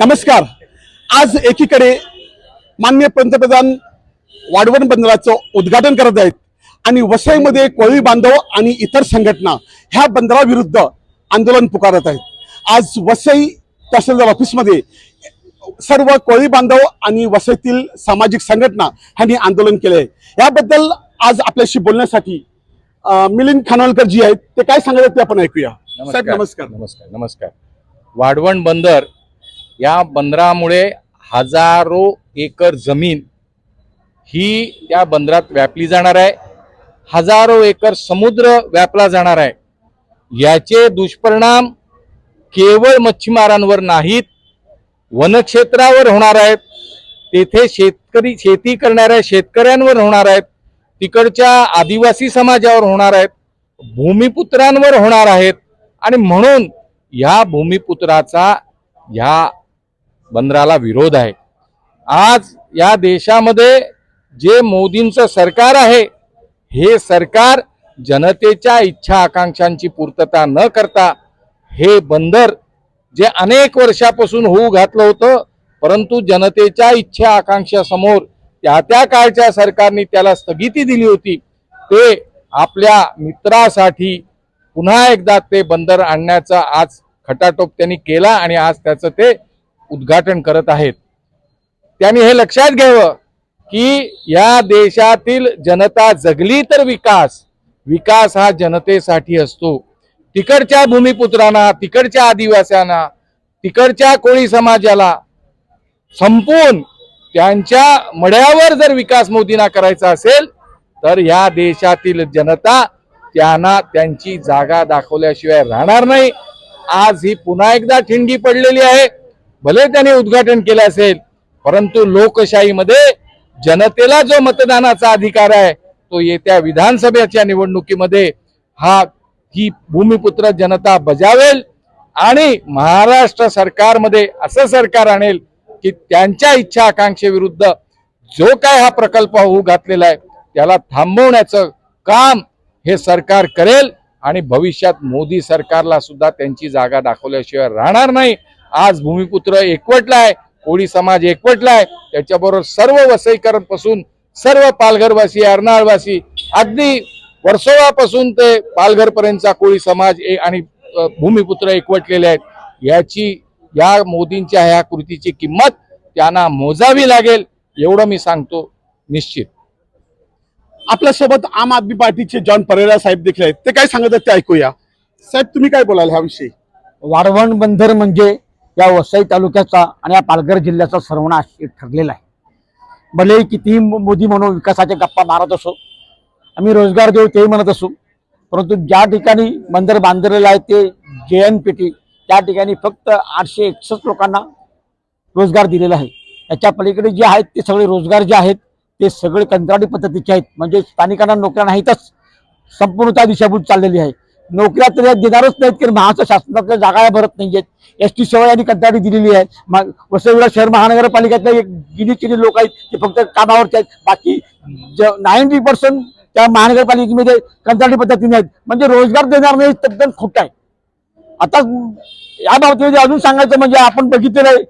नमस्कार. आज एकीकडे मान्य पंतप्रधान वाढवण बंदराचं उद्घाटन करत आहेत आणि वसईमध्ये कोळी बांधव आणि इतर संघटना ह्या बंदराविरुद्ध आंदोलन पुकारत आहेत. आज वसई तहसीलदार ऑफिसमध्ये सर्व कोळी बांधव आणि वसईतील सामाजिक संघटना ह्यांनी आंदोलन केले आहे याबद्दल आज आपल्याशी बोलण्यासाठी मिलिंद खानोलकर जी आहेत. ते काय सांगत ते आपण ऐकूया. साहेब नमस्कार. नमस्कार. नमस्कार. वाढवण बंदर या बंदरामुळे हजारो एकर जमीन ही त्या बंदरात व्यापली जाणार आहे. हजारो एकर समुद्र व्यापला जाणार आहे. याचे दुष्परिणाम केवळ मच्छीमारांवर नाहीत वनक्षेत्रावर होणार आहेत. तेथे शेतकरी शेती करणाऱ्या शेतकऱ्यांवर होणार आहेत. तिकडच्या आदिवासी समाजावर होणार आहेत. भूमिपुत्रांवर होणार आहेत. आणि म्हणून ह्या भूमिपुत्राचा ह्या बंदराला विरोध आहे. आज या देशामध्ये जे मोदींचं सरकार आहे हे सरकार जनतेच्या इच्छा आकांक्षांची पूर्तता न करता हे बंदर जे अनेक वर्षापासून होऊ घातलं होतं परंतु जनतेच्या इच्छा आकांक्षासमोर त्या त्या काळच्या सरकारने त्याला स्थगिती दिली होती ते आपल्या मित्रासाठी पुन्हा एकदा ते बंदर आणण्याचा आज खटाटोप त्यांनी केला आणि आज त्याचं ते उद्घाटन करत आहेत. त्यांनी हे लक्षात घ्यावं की या देशातील जनता जगली तर विकास विकास हा जनतेसाठी असतो. तिकडच्या भूमिपुत्रांना तिकडच्या आदिवास्यांना तिकडच्या कोळी समाजाला संपवून त्यांच्या मड्यावर जर विकास मोदींना करायचा असेल तर या देशातील जनता त्यांना त्यांची जागा दाखवल्याशिवाय राहणार नाही. आज ही पुन्हा एकदा ठिणगी पडलेली आहे. भले त्याने उद्घाटन केलं असेल परंतु लोकशाहीमध्ये जनतेला जो मतदानाचा अधिकार आहे तो येत्या विधानसभेच्या निवडणुकीमध्ये हा ही भूमिपुत्र जनता बजावेल आणि महाराष्ट्र सरकारमध्ये असं सरकार आणेल की त्यांच्या इच्छा आकांक्षेविरुद्ध जो काय हा प्रकल्प होऊ घातलेला आहे त्याला थांबवण्याचं काम हे सरकार करेल आणि भविष्यात मोदी सरकारला सुद्धा त्यांची जागा दाखवल्याशिवाय राहणार नाही. आज भूमिपुत्र एकवटलाय कोळी समाज एकवटलाय त्याच्याबरोबर सर्व वसईकरांपासून सर्व पालघरवासी अर्नाळवासी अगदी वर्सोवापासून ते पालघर पर्यंतचा कोळी समाज ए- आणि भूमिपुत्र एकवटलेले आहेत. याची या मोदींच्या ह्या कृतीची किंमत त्यांना मोजावी लागेल एवढं मी सांगतो निश्चित. आपल्यासोबत आम आदमी पार्टीचे जॉन परेरा साहेब देखील आहेत. ते काय सांगत आहेत ते ऐकूया. साहेब तुम्ही काय बोलाल ह्याविषयी? वाढवण बंदर म्हणजे या वसई तालुक्याचा आणि या पालघर जिल्ह्याचा सर्वनाश ठरलेला आहे. भलेही कितीही मोदी म्हणून विकासाच्या गप्पा मारत असो आम्ही रोजगार देऊ तेही म्हणत असू परंतु ज्या ठिकाणी बंदर बांधलेलं आहे ते जे एन पी टी त्या ठिकाणी फक्त आठशे एकसष्ट लोकांना रोजगार दिलेला आहे. याच्या पलीकडे जे आहेत ते सगळे रोजगार जे आहेत ते सगळे कंत्राटी पद्धतीचे आहेत. म्हणजे स्थानिकांना नोकऱ्या नाहीतच संपूर्णतः दिशाभूत चाललेली आहे. नोकऱ्या तर यात देणारच नाहीत कारण महाराष्ट्र शासनातल्या जागा भरत नाहीयेत. एस टी सेवा यांनी कंत्राटी दिलेली आहे. मग शहर महानगरपालिकेतले एक गिनी चिनी लोक आहेत ते फक्त कामावरचे आहेत. बाकी नाईन्टी पर्सेंट त्या महानगरपालिकेमध्ये कंत्राटी पद्धतीने आहेत. म्हणजे रोजगार देणार नाही तद्दन खोट आहे. आता या बाबतीमध्ये अजून सांगायचं म्हणजे आपण बघितलेलं आहे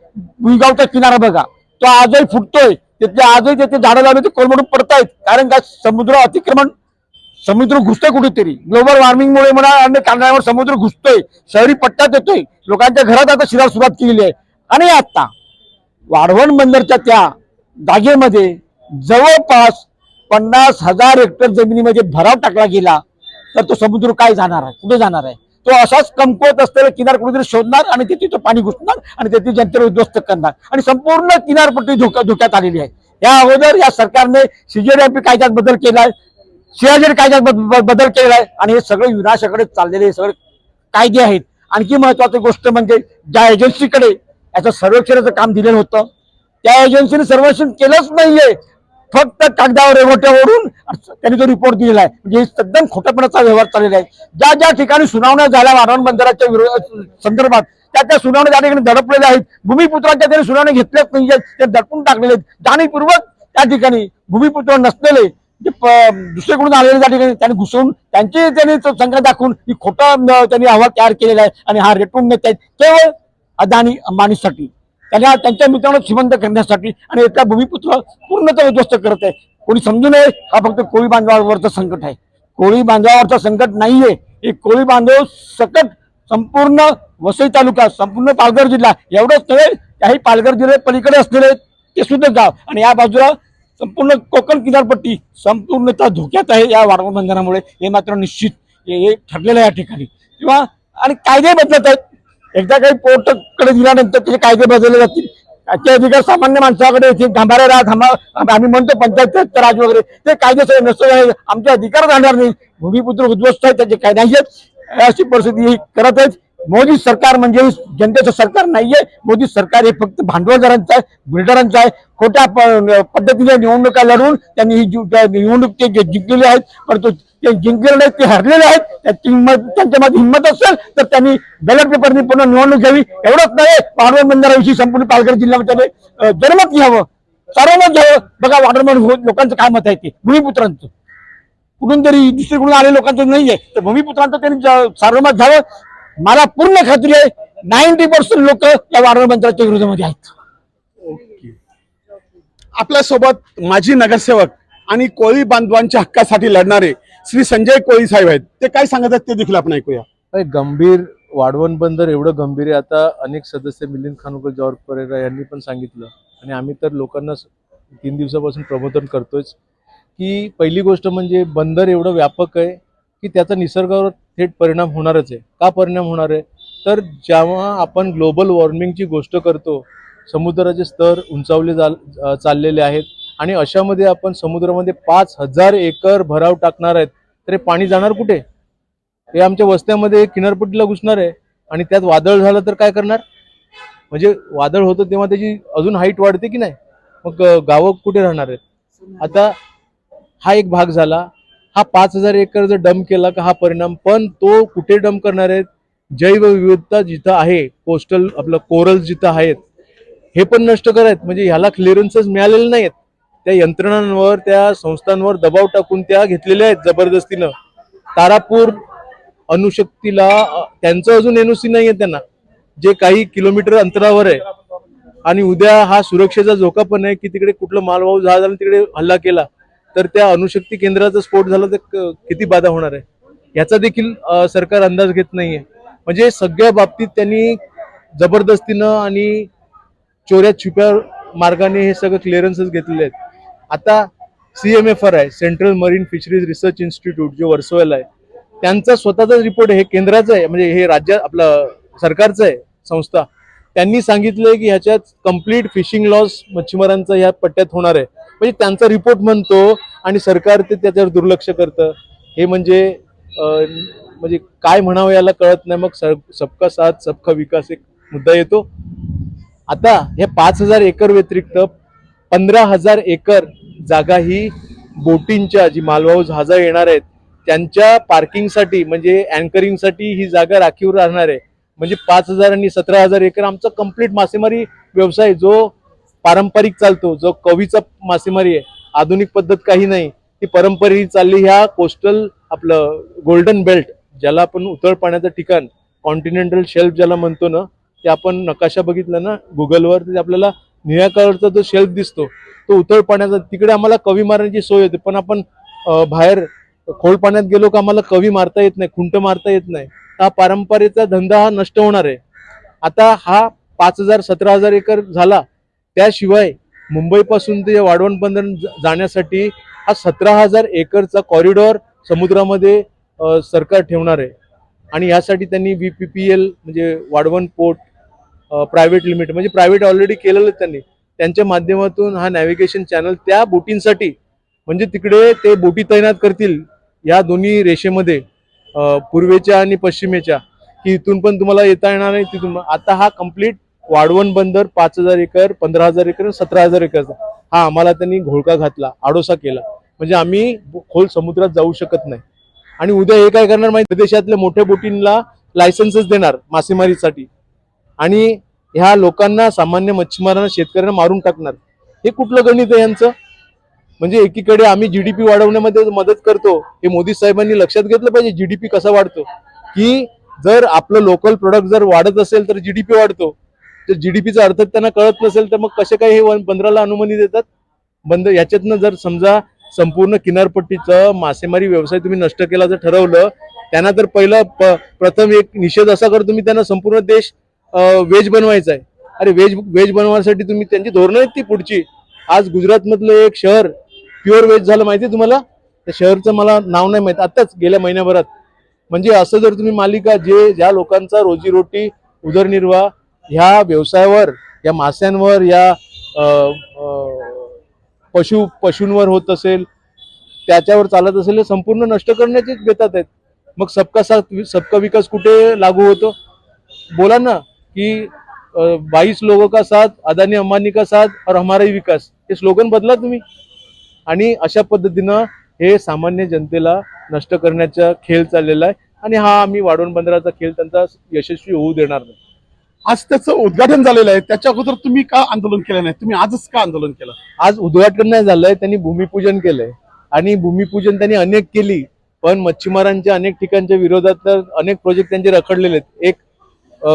भुईगावचा किनारा बघा. तो आजही फुटतोय. तिथले आजही तिथे झाडं लावले ते कोलमडून पडतायत. कारण का समुद्र अतिक्रमण समुद्र घुसतोय कुठेतरी. ग्लोबल वॉर्मिंगमुळे म्हणा अन्य कारणावर समुद्र घुसतोय. शहरी पट्ट्यात येतोय. लोकांच्या घरात आता शिरायला सुरुवात केलेली आहे. आणि आता वाढवण बंदरच्या त्या जागेमध्ये जवळपास पन्नास हजार हेक्टर जमिनीमध्ये भराव टाकला गेला तर तो समुद्र काय जाणार आहे? कुठे जाणार आहे? तो असाच कमकुवत असलेला किनार कुठेतरी शोधणार आणि तिथे तो पाणी घुसणार आणि तेथे जनतेला उद्ध्वस्त करणार. आणि संपूर्ण किनारपट्टी धोका धोक्यात आलेली आहे. या अगोदर या सरकारने सीजेडीएमपी कायद्यात बदल केला आहे शिवाजी कायद्यात बद- बदल केलेला आहे आणि हे सगळे विनाशाकडे चाललेले सगळे कायदे आहेत. आणखी महत्वाची गोष्ट म्हणजे ज्या एजन्सीकडे याचं सर्वेक्षणाचं काम दिलेलं होतं त्या एजन्सीने सर्वेक्षण केलंच नाहीये. फक्त कागदावर रेवट्यावरून त्यांनी तो रिपोर्ट दिलेला आहे म्हणजे तद्दन खोटेपणाचा व्यवहार चाललेला आहे. ज्या ज्या ठिकाणी सुनावण्या झाल्या वाढवण बंदराच्या विरो- संदर्भात त्या त्या सुनावण्या त्या ठिकाणी दडपलेल्या आहेत भूमिपुत्रांच्या त्यांनी सुनावण्या घेतल्याच नाही ते दडपून टाकलेले आहेत. जाणीवपूर्वक त्या ठिकाणी भूमिपुत्र नसलेले जे दुसरीकडून आलेले त्या ठिकाणी त्यांनी घुसवून त्यांची त्यांनी संकट संख्या दाखवून ही खोटा त्यांनी अहवाल तयार केलेला आहे आणि हा रेटून नेत आहेत केवळ अदानी अंबानीसाठी. त्यांना त्यांच्या मित्रांना श्रीमंत करण्यासाठी आणि एका भूमिपुत्र पूर्णतः उद्ध्वस्त करत आहे. कोणी समजू नये हा फक्त कोळी बांधवावरचं संकट आहे. कोळी बांधवावरचं संकट नाहीये. हे कोळी बांधव सकट संपूर्ण वसई तालुका संपूर्ण पालघर जिल्हा एवढंच नव्हे काही पालघर जिल्ह्यात पलीकडे असलेले ते सुद्धा गाव. आणि या बाजूला संपूर्ण कोकण किनारपट्टी संपूर्णतः धोक्यात आहे या वाढवण बंधनामुळे हे मात्र निश्चित हे ठरलेलं आहे या ठिकाणी. किंवा आणि कायदे बदलत आहेत. एकदा काही पोर्टकडे दिल्यानंतर त्याचे कायदे बदलले जातील. ते अधिकार सामान्य माणसाकडे येतील. घांबारे राहा थांबा आम्ही म्हणतो पंचायत राज वगैरे. ते कायदे सगळे नसतं आमचे अधिकार राहणार नाही. भूमिपुत्र उद्ध्वस्त आहेत त्याचे कायदे आहेत. अशी परिस्थिती करत आहेत. मोदी सरकार म्हणजे जनतेचं सरकार नाहीये. मोदी सरकार हे फक्त भांडवलदारांचं आहे बिल्डरांचं आहे. खोट्या पद्धतीच्या पद्धतीने निवडणुका लढवून त्यांनी ही निवडणूक ते जिंकलेले आहेत परंतु ते जिंकलेले नाहीत ते हरलेले आहेत. त्याची हिंमत त्यांच्यामध्ये हिंमत असेल तर त्यांनी बॅलेट पेपरनी पुन्हा निवडणूक घ्यावी. एवढंच नाही वाढवण बंधाराविषयी संपूर्ण पालघर जिल्ह्यामध्ये म्हणजे जनमत घ्यावं. सर्वांना घ्यावं. बघा वाढवण लोकांचं काय मत आहे ते? भूमिपुत्रांचं. कुठून तरी दुसरीकडून आले लोकांचं नाहीये. तर भूमिपुत्रांचं त्यांनी सार्वमत झालं मला पूर्ण खात्री आहे नाईन्टी पर्सेंट लोक या वाढवण बंधाराच्या विरोधामध्ये आहेत. आपल्यासोबत माजी नगरसेवक आणि कोळी बांधवांच्या हक्कासाठी लढणारे श्री संजय कोळी साहेब आहेत. ते काय सांगत आहेत ते देखील आपण ऐकूया. गंभीर वाढवण बंदर एवढं गंभीर आहे. आता अनेक सदस्य मिलिंद खानुकर जॉर्ज परेरा यांनी पण सांगितलं. आणि आम्ही तर लोकांना तीन दिवसापासून प्रबोधन करतोच की पहिली गोष्ट म्हणजे बंदर एवढं व्यापक आहे. की त्याचा निसर्गावर थेट परिणाम होणारच आहे. का परिणाम होणार आहे? तर जेव्हा आपण ग्लोबल वॉर्मिंगची गोष्ट करतो समुद्राचे स्तर उंचावले जा चाललेले आहेत आणि अशामध्ये आपण समुद्रामध्ये पाच हजार एकर भराव टाकणार आहेत तर हे पाणी जाणार कुठे? हे आमच्या वस्त्यामध्ये किनारपट्टीला घुसणार आहे आणि त्यात वादळ झालं तर काय करणार? म्हणजे वादळ होतं तेव्हा त्याची अजून हाईट वाढते की नाही? मग गावं कुठे राहणार आहेत? आता हा एक भाग झाला हा पाच हजार एकर जर डंप केला का हा परिणाम पण तो कुठे डंप करणार आहेत? जैवविविधता जिथं आहे कोस्टल आपलं कोरल जिथं आहेत हे पण नष्ट करायत. म्हणजे ह्याला क्लिअरन्सेस मिळालेले नाहीत. त्या यंत्रणांवर त्या संस्थांवर दबाव टाकून त्या घेतलेल्या आहेत जबरदस्तीनं. तारापूर अणुशक्तीला त्यांचं अजून एनओसी नाही आहे त्यांना. जे काही किलोमीटर अंतरावर आहे. आणि उद्या हा सुरक्षेचा झोका पण आहे की तिकडे कुठलं मालवाहू जहाज आलं तिकडे हल्ला केला. तर त्या अणुशक्ती केंद्राचा स्फोट झाला तर किती बाधा होणार आहे? याचा देखील सरकार अंदाज घेत नाहीये. म्हणजे सगळ्या बाबतीत त्यांनी जबरदस्तीनं आणि चोऱ्या छुप्या मार्गाने हे सगळं क्लिअरन्सेस घेतलेले आहेत. आता सी एम एफ आर आहे central marine fisheries research institute जे वर्सोवेला आहे त्यांचा स्वतःचाच रिपोर्ट हे केंद्राचं आहे म्हणजे हे राज्य आपलं सरकारचं आहे संस्था. त्यांनी सांगितलंय की ह्याच्यात कंप्लीट फिशिंग लॉस मच्छीमारांचा ह्या पट्ट्यात होणार आहे. म्हणजे त्यांचा रिपोर्ट म्हणतो आणि सरकार ते त्याच्यावर दुर्लक्ष करतं. हे म्हणजे म्हणजे काय म्हणावं याला कळत नाही. मग सबका साथ सबका विकास एक मुद्दा येतो. आता हे पाच हजार एकर व्यतिरिक्त पंधरा हजार एकर जागा ही बोटींच्या जी मालवाहू जहाजा येणार आहेत त्यांच्या पार्किंगसाठी म्हणजे अँकरिंगसाठी ही जागा राखीव राहणार आहे. म्हणजे पाच हजार आणि सतरा हजार एकर आमचा कंप्लीट मासेमारी व्यवसाय जो पारंपरिक चालतो जो कवीचा मासेमारी आहे आधुनिक पद्धत काही नाही ती परंपरा चालली ह्या कोस्टल आपलं गोल्डन बेल्ट ज्याला आपण उतळ पाण्याचं ठिकाण कॉन्टिनेंटल शेल्फ ज्याला म्हणतो ना ते आपण नकाशा बघितला ना गुगलवर ते आपल्याला निळ्या कलरचा जो शेल्फ दिसतो तो उतळ पाण्याचा तिकडे आम्हाला कवी मारण्याची सोय होते पण आपण बाहेर खोल पाण्यात गेलो का आम्हाला कवी मारता येत नाही खुंट मारता येत नाही. हा पारंपरेचा धंदा हा नष्ट होणार आहे. आता हा पाच हजार सतरा हजार एकर झाला त्याशिवाय मुंबईपासून ते वाढवण बंधन जाण्यासाठी हा सतरा हजार एकरचा कॉरिडॉर समुद्रामध्ये सरकार ठेवणार आहे. आणि यासाठी त्यांनी व्ही पी पी एल म्हणजे वाढवण पोर्ट प्रायव्हेट लिमिटेड म्हणजे प्रायव्हेट ऑलरेडी केलेलं त्यांनी. त्यांच्या माध्यमातून हा नॅव्हिगेशन चॅनल त्या बोटींसाठी म्हणजे तिकडे ते बोटी तैनात करतील या दोन्ही रेषेमध्ये पूर्वेच्या आणि पश्चिमेच्या. की इथून पण तुम्हाला येता येणार नाही तिथून. आता हा कंप्लीट वाढवण बंदर पाच हजार एकर पंधरा हजार एकर सतरा हजार एकरचा हा आम्हाला त्यांनी घोळका घातला आडोसा केला. म्हणजे आम्ही खोल समुद्रात जाऊ शकत नाही. आणि उद्या हे काय करणार माहिती? देशातल्या मोठ्या बोटींना लायसन्सच देणार मासेमारीसाठी. आणि ह्या लोकांना सामान्य मच्छीमारांना शेतकऱ्यांना मारून टाकणार. हे कुठलं गणित आहे यांचं? म्हणजे एकीकडे आम्ही जीडीपी वाढवण्यामध्ये मदत करतो. हे मोदी साहेबांनी लक्षात घेतलं पाहिजे जीडीपी कसा वाढतो? की जर आपलं लोकल प्रोडक्ट जर वाढत असेल तर जीडीपी वाढतो. जर जीडीपीचा अर्थ त्यांना कळत नसेल तर मग कसे काय हे बंदराला अनुमती देतात? बंद याच्यातनं जर समजा संपूर्ण किनारपट्टीचं मासेमारी व्यवसाय तुम्ही नष्ट केला जर ठरवलं त्यांना तर पहिलं प्रथम एक निषेध असा कर तुम्ही त्यांना संपूर्ण देश वेज बनवायचा आहे. अरे वेज वेज बनवण्यासाठी तुम्ही त्यांची धोरणं आहेत ती पुढची. आज गुजरातमधलं एक शहर प्युअर वेज झालं माहिती आहे तुम्हाला? त्या शहरचं मला नाव नाही माहीत. आत्ताच गेल्या महिन्याभरात. म्हणजे असं जर तुम्ही मालिका जे ज्या लोकांचा रोजीरोटी उदरनिर्वाह ह्या व्यवसायावर या मास्यांवर या पशु पशूंवर होत असेल त्याच्यावर चालत असेल संपूर्ण नष्ट करण्याचेच बेतात आहेत. मग सबका साथ सबका विकास कुठे लागू होतो? बोला ना की बाईस लोगों का साथ अदानी अंबानी का साथ और हमारा ही विकास. हे स्लोगन बदला तुम्ही. आणि अशा पद्धतीनं हे सामान्य जनतेला नष्ट करण्याचा खेळ चाललेला आहे. आणि हा आम्ही वाढवण बंदराचा खेळ त्यांचा यशस्वी होऊ देणार नाही. आज त्याचं उद्घाटन झालेलं आहे. त्याच्या अगोदर तुम्ही का आंदोलन केलं नाही? तुम्ही आजच का आंदोलन केलं? आज उद्घाटन नाही झालंय त्यांनी भूमिपूजन केलंय. आणि भूमिपूजन त्यांनी अनेक केली पण मच्छीमारांच्या अनेक ठिकाणच्या विरोधात तर अनेक प्रोजेक्ट त्यांचे रखडलेले आहेत. एक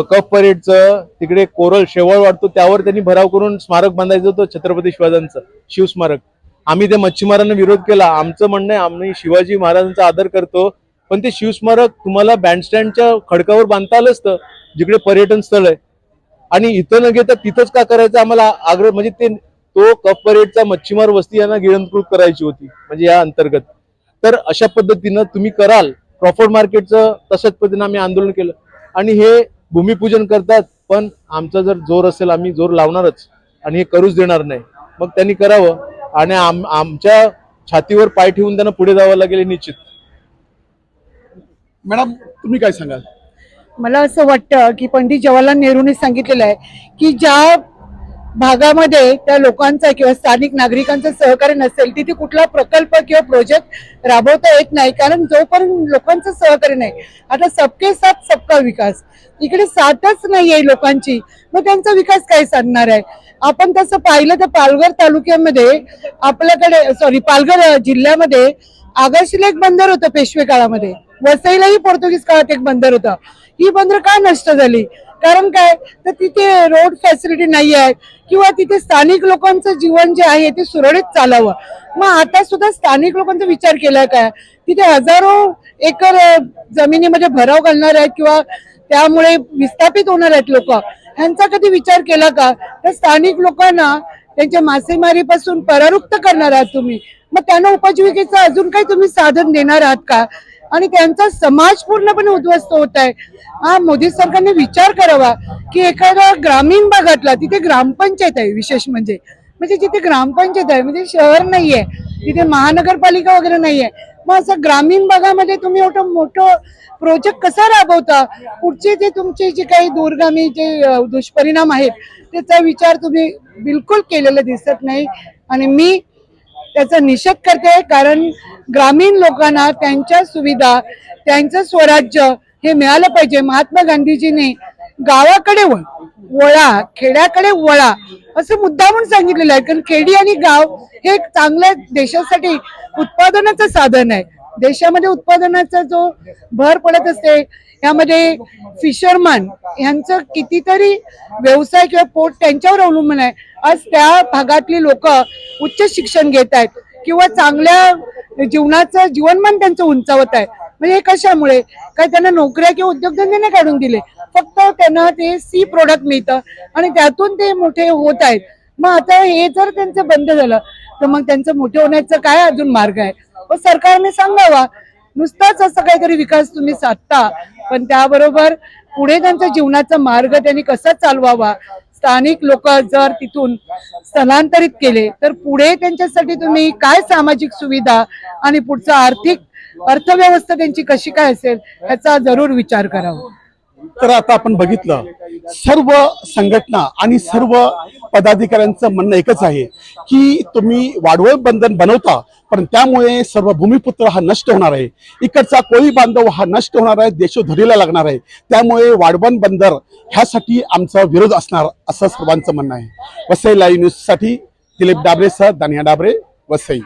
कप परेडचं तिकडे कोरल शेवळ वाटतो त्यावर त्यांनी भराव करून स्मारक बांधायचं होतं छत्रपती शिवाजांचं शिवस्मारक. आम्ही त्या मच्छीमारांना विरोध केला. आमचं म्हणणं आहे आम्ही शिवाजी महाराजांचा आदर करतो पण ते शिवस्मारक तुम्हाला बँडस्टँडच्या खडकावर बांधता आलं असतं जिकडे पर्यटन स्थळ आहे. आणि इथं न घेता तिथंच का करायचं आम्हाला आग्रह म्हणजे ते तो कप परेडचा मच्छीमार वस्ती यांना गिळंकृत करायची होती म्हणजे या अंतर्गत. तर अशा पद्धतीनं तुम्ही कराल प्रॉफिट मार्केटचं तशाच पद्धतीनं आम्ही आंदोलन केलं. आणि हे भूमिपूजन करतात पण आमचा जर जोर असेल आम्ही जोर लावणारच. आणि हे करूच देणार नाही. मग त्यांनी करावं. आणि आम आमच्या छातीवर पाय ठेवून त्यांना पुढे जावं लागेल निश्चित. मॅडम तुम्ही काय सांगाल? मला असं वाटतं की पंडित जवाहरलाल नेहरूने सांगितलेलं आहे की ज्या भागामध्ये त्या लोकांचा किंवा स्थानिक नागरिकांचं सहकार्य नसेल तिथे कुठला प्रकल्प किंवा प्रोजेक्ट राबवता येत नाही. कारण जोपर्यंत लोकांचं सहकार्य नाही आता सबके साथ सबका विकास. इकडे साथच नाही आहे लोकांची. मग त्यांचा विकास काय साधणार आहे? आपण तसं पाहिलं तर पालघर तालुक्यामध्ये आपल्याकडे सॉरी पालघर जिल्ह्यामध्ये आगाशीला एक बंदर होतं पेशवे काळामध्ये. वसईलाही पोर्तुगीज काळात एक बंदर होतं. ही बंदर का नष्ट झाली? कारण काय? तर तिथे रोड फॅसिलिटी नाही आहे किंवा तिथे स्थानिक लोकांचं जीवन जे आहे ते सुरळीत चालावं. मग आता सुद्धा स्थानिक लोकांचा विचार केला काय? तिथे हजारो एकर जमिनीमध्ये भराव घालणार आहेत किंवा त्यामुळे विस्थापित होणार आहेत लोक. ह्यांचा कधी विचार केला का? तर स्थानिक लोकांना त्यांच्या मासेमारीपासून परारुक्त करणार आहात तुम्ही. मग त्यांना उपजीविकेचं अजून काही तुम्ही साधन देणार आहात का? आणि त्यांचा समाज पूर्णपणे उद्ध्वस्त होत आहे. हा मोदी सरकारने विचार करावा की एखाद्या ग्रामीण भागातला तिथे ग्रामपंचायत आहे विशेष म्हणजे. म्हणजे जिथे ग्रामपंचायत आहे म्हणजे शहर नाहीये तिथे महानगरपालिका वगैरे नाहीये. मग असं ग्रामीण भागामध्ये तुम्ही एवढं मोठं प्रोजेक्ट कसा राबवता? पुढचे जे तुमचे जे काही दूरगामी जे दुष्परिणाम आहेत त्याचा विचार तुम्ही बिलकुल केलेला दिसत नाही. आणि मी त्याचा निषेध करते कारण ग्रामीण लोकांना त्यांच्या सुविधा त्यांचं स्वराज्य हे मिळालं पाहिजे. महात्मा गांधीजीने गावाकडे वळ वळा खेड्याकडे वळा असं मुद्दामून सांगितलेलं आहे. कारण खेडी आणि गाव हे एक चांगल्या देशासाठी उत्पादनाचं साधन आहे. देशामध्ये उत्पादनाचा जो भर पडत असते यामध्ये फिशरमन यांचं कितीतरी व्यवसाय किंवा पोट त्यांच्यावर अवलंबून आहे. आज त्या भागातली लोक उच्च शिक्षण घेत आहेत किंवा चांगल्या जीवनाचं जीवनमान त्यांचं उंचावत आहे. म्हणजे हे कशामुळे? काय त्यांना नोकऱ्या किंवा उद्योगधंदे नाही काढून दिले. फक्त त्यांना ते सी प्रोडक्ट मिळतं आणि त्यातून ते मोठे होत आहेत. मग आता हे जर त्यांचं बंद झालं तर मग त्यांचं मोठे होण्याचं काय अजून मार्ग आहे? व सरकारने सांगावा नुसताच असं काहीतरी विकास तुम्ही साधता. पण त्याबरोबर पुढे त्यांचा जीवनाचा मार्ग त्यांनी कसा चालवावा? स्थानिक लोक जर तिथून स्थलांतरित केले तर पुढे त्यांच्यासाठी तुम्ही काय सामाजिक सुविधा आणि पुढचा आर्थिक अर्थव्यवस्था त्यांची कशी काय असेल याचा जरूर विचार करावा. तर आता आपण बघितलं सर्व संघटना आणि सर्व पदाधिकाऱ्यांचं म्हणणं एकच आहे की तुम्ही वाढवळ बंधन बनवता पण त्यामुळे सर्व भूमिपुत्र हा नष्ट होणार आहे. इकडचा कोळी बांधव हा नष्ट होणार आहे देशोधरीला लागणार आहे. त्यामुळे वाढवण बंदर ह्यासाठी आमचा विरोध असणार असं सर्वांचं म्हणणं आहे. वसई लाईव्ह न्यूजसाठी दिलीप डाबरेसह दानिया डाबरे वसई.